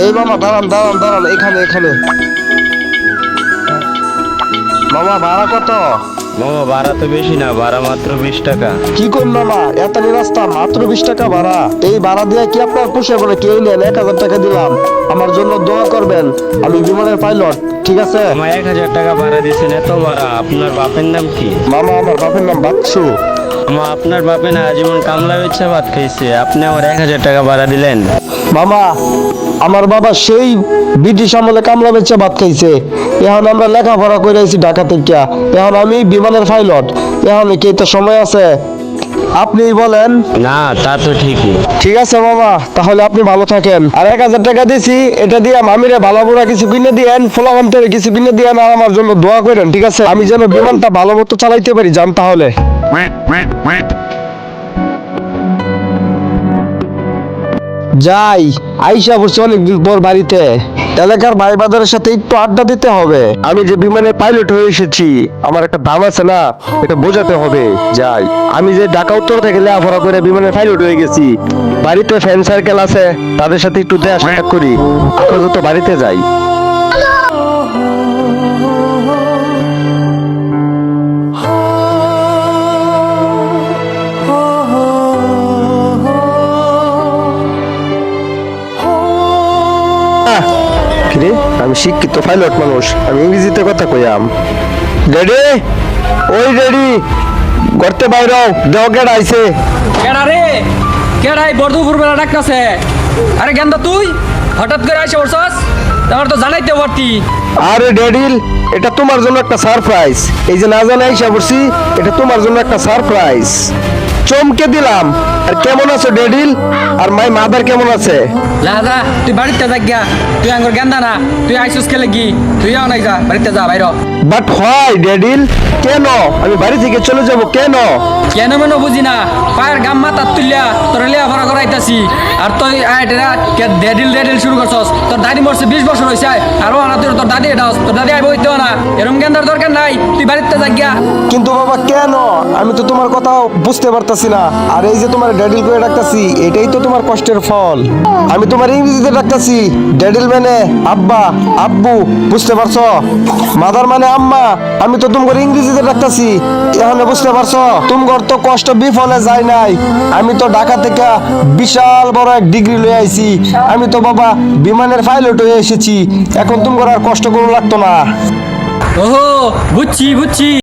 এই মামা দাঁড়ান দাঁড়ান দাঁড়ান এখানে এখানে। মামা ভাড়া কত? মামা ভাড়া তো বেশি না ভাড়া মাত্র বিশ টাকা। কি মামা? এত রাস্তা মাত্র বিশ টাকা ভাড়া। এই ভাড়া দিয়ে কি আপনার পুষে বলে কেউ নেন এক হাজার টাকা দিলাম। আমার জন্য দোয়া করবেন। আমি বিমানের পাইলট ঠিক আছে? আমার এক হাজার টাকা ভাড়া দিয়েছেন এত ভাড়া। আপনার বাপের নাম কি? মামা আমার বাপের নাম বাচ্চু আমার আপনার বাপে না জীবন কামলা বেচা ভাত খাইছে। আপনি আমার এক হাজার টাকা ভাড়া দিলেন। মামা আমার বাবা সেই ব্রিটিশ আমলে কামলা বেচে ভাত খাইছে। এখন আমরা লেখাপড়া করে আইছি ঢাকা থেকে। এখন আমি বিমানের পাইলট। এখন কি তো সময় আছে? আপনি বলেন। না তা তো ঠিকই। ঠিক আছে মামা তাহলে আপনি ভালো থাকেন। আর এক হাজার টাকা দিছি এটা দিয়ে মামিরে ভালো বুড়া কিছু কিনে দিয়েন ফোলাকান্তের কিছু কিনে দিয়েন আর আমার জন্য দোয়া করেন ঠিক আছে? আমি যেন বিমানটা ভালো মতো চালাইতে পারি যান তাহলে। যাই, আইসা বসছে অনেকদিন পর বাড়িতে। এলাকার ভাই বাজারের সাথে একটু আড্ডা দিতে হবে। আমি যে বিমানের পাইলট হয়ে এসেছি, আমার একটা দাম আছে না, এটা বোঝাতে হবে। যাই, আমি যে ঢাকা উত্তর থেকে লেখাপড়া করে বিমানে পাইলট হয়ে গেছি, বাড়িতে ফ্রেন্ড সার্কেল আছে, তাদের সাথে একটু দেয়া সাক্ষাৎ করি। আপাতত বাড়িতে যাই। আমি শিক্ষিত পাইলট মানুষ আমি ইংরেজিতে কথা কইয়াম রেডি ওই রেডি করতে বাইরাও দেও গেট আইছে। কেডা রে কেডাই বর্ধুপুর বেলা ডাকতেছে। আরে গেন্দা তুই হঠাৎ করে আইসে বসছস তোমার তো জানাইতে পারতি। আরে ড্যাডিল এটা তোমার জন্য একটা সারপ্রাইজ এই যে না জানা আইসা পড়ছি এটা তোমার জন্য একটা সারপ্রাইজ চমকে দিলাম। আর কেমন আছো ডেডিল? আর মাই মাদার কেমন আছে? লাদা তুই বাড়িতে যাক গিয়া। তুই আঙ্গুর গেন্দা না। তুই আইসুস খেলে কি তুই আও নাই যা বাড়িতে যা বাইর বাট হয় ডেডিল? কেন? আমি বাড়ি থেকে চলে যাব কেন? কেন মেন বুঝি না? পায়ের গাম মাথা তুললিয়া তোর লিয়া ভরা করাইতাছি আর তুই আইটেরা কে দেডিল দেডিল শুরু করছস। তোর দাদি মরছে বিশ বছর হয়েছে আর ও না তোর তোর দাদি এটা তোর দাদি আইব হইতেও না। এরম গেন্দার দরকার নাই। তুই বাড়িতে যাক গিয়া। কিন্তু বাবা কেন? আমি তো তোমার কথা বুঝতে পারতাছি না। আর এই যে তোমার ড্যাডিল করে এটাই তো তোমার কষ্টের ফল। আমি তোমার ইংরেজিতে ড্যাডিল মানে আব্বা, আব্বু, বুঝতে পারছ? মাদার মানে আম্মা, আমি তো ইংরেজিতে এখানে বুঝতে পারছ? তো কষ্ট বিফলে যায় নাই। আমি তো ঢাকা থেকে বিশাল বড় এক ডিগ্রি লয়ে আইছি। আমি তো বাবা বিমানের পাইলট হয়ে এসেছি। এখন তোমার আর কষ্ট করে লাগতো না। ওহো, বুঝছি বুঝছি।